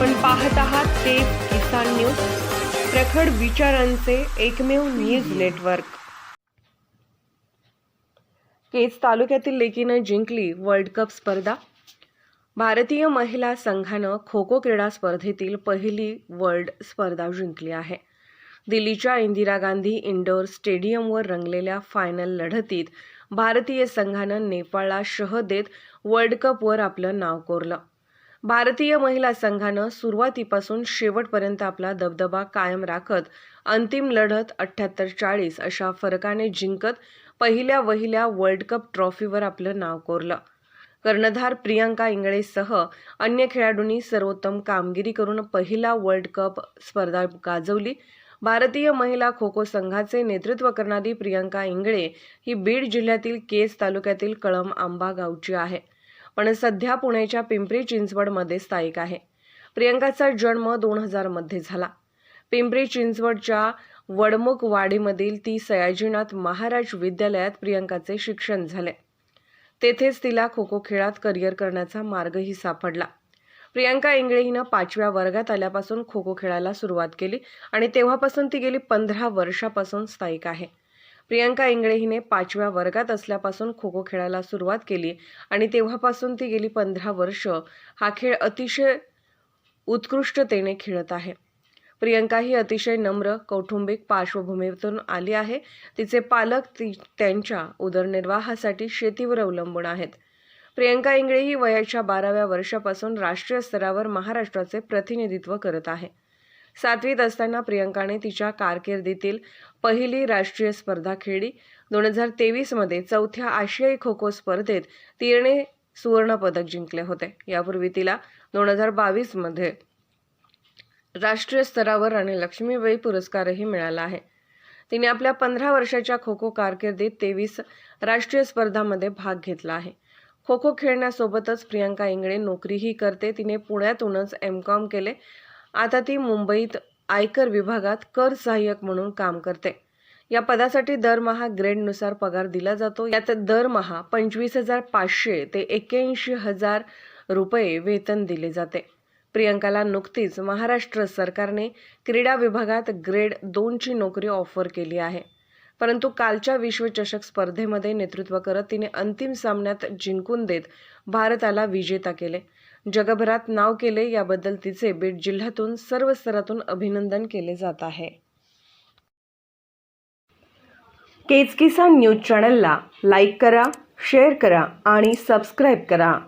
आपण पाहत आहात ते किसान न्यूज प्रखड विचारांचे एकमेव न्यूज नेटवर्क. केज तालुक्यातील लेकीनं जिंकली वर्ल्ड कप स्पर्धा. भारतीय महिला संघानं खो खो क्रीडा स्पर्धेतील पहिली वर्ल्ड स्पर्धा जिंकली आहे. दिल्लीच्या इंदिरा गांधी इंडोर स्टेडियमवर रंगलेल्या फायनल लढतीत भारतीय संघानं नेपाळला शह देत वर्ल्ड कपवर आपलं नाव कोरलं. भारतीय महिला संघानं सुरुवातीपासून शेवटपर्यंत आपला दबदबा कायम राखत अंतिम लढत अठ्ठ्याहत्तर चाळीस अशा फरकाने जिंकत पहिल्या वहिल्या वर्ल्ड कप ट्रॉफीवर आपलं नाव कोरलं. कर्णधार प्रियांका इंगळेसह अन्य खेळाडूंनी सर्वोत्तम कामगिरी करून पहिला वर्ल्ड कप स्पर्धा गाजवली. भारतीय महिला खो खो संघाचे नेतृत्व करणारी प्रियांका इंगळे ही बीड जिल्ह्यातील केस तालुक्यातील कळम आंबा गावची आहे. पण सध्या पुण्याच्या पिंपरी चिंचवडमध्ये स्थायिक आहे. प्रियंकाचा जन्म दोन हजारमध्ये झाला. पिंपरी चिंचवडच्या वडमुख वाडीमधील ती सयाजीनाथ महाराज विद्यालयात प्रियंकाचे शिक्षण झाले. तेथेच तिला खो खो खेळात करिअर करण्याचा मार्गही सापडला. प्रियांका इंगळे हिनं पाचव्या वर्गात आल्यापासून खो खो खेळायला सुरुवात केली आणि तेव्हापासून ती गेली पंधरा वर्षापासून स्थायिक आहे. प्रियांका इंगळे हिने पाचव्या वर्गात असल्यापासून खो खो खेळायला सुरुवात केली आणि तेव्हापासून ती गेली पंधरा वर्ष. हा खेळ अतिशय उत्कृष्टतेने खेळत आहे. प्रियंका ही अतिशय नम्र कौटुंबिक पार्श्वभूमीतून आली आहे. तिचे पालक ती त्यांच्या उदरनिर्वाहासाठी शेतीवर अवलंबून आहेत. प्रियंका इंगळे ही वयाच्या बाराव्या वर्षापासून राष्ट्रीय स्तरावर महाराष्ट्राचे प्रतिनिधित्व करत आहे. सातवीत असताना प्रियंकाने तिच्या कारकिर्दीतील पहिली राष्ट्रीय स्पर्धा खेळली. दोन हजार तेवीसमध्ये चौथ्या आशियाई खो खो स्पर्धेत तिने सुवर्णपदक जिंकले होते. यापूर्वी तिला दोन हजार बावीसमध्ये राष्ट्रीय स्तरावर आणि लक्ष्मीबाई पुरस्कारही मिळाला आहे. तिने आपल्या पंधरा वर्षाच्या खो खो कारकिर्दीत तेवीस राष्ट्रीय स्पर्धामध्ये भाग घेतला आहे. खो खो खेळण्यासोबतच प्रियांका इंगळे नोकरीही करते. तिने पुण्यातूनच एम कॉम केले. आता ती मुंबईत आयकर विभागात कर सहाय्यक म्हणून काम करते. या पदासाठी दरमहा ग्रेडनुसार पगार दिला जातो. यात दरमहा पंचवीस हजार पाचशे ते एक्क्याऐंशी हजार रुपये वेतन दिले जाते. प्रियंकाला नुकतीच महाराष्ट्र सरकारने क्रीडा विभागात ग्रेड दोनची नोकरी ऑफर केली आहे. परंतु कालच्या विश्वचषक स्पर्धेमध्ये नेतृत्व करत तिने अंतिम सामन्यात जिंकून देत भारताला विजेता केले. जगभरात नाव केले याबद्दल तिचे बीड जिल्ह्यातून सर्व स्तरातून अभिनंदन केले जात आहे. केच किसान न्यूज चॅनलला लाईक करा शेअर करा आणि सबस्क्राईब करा.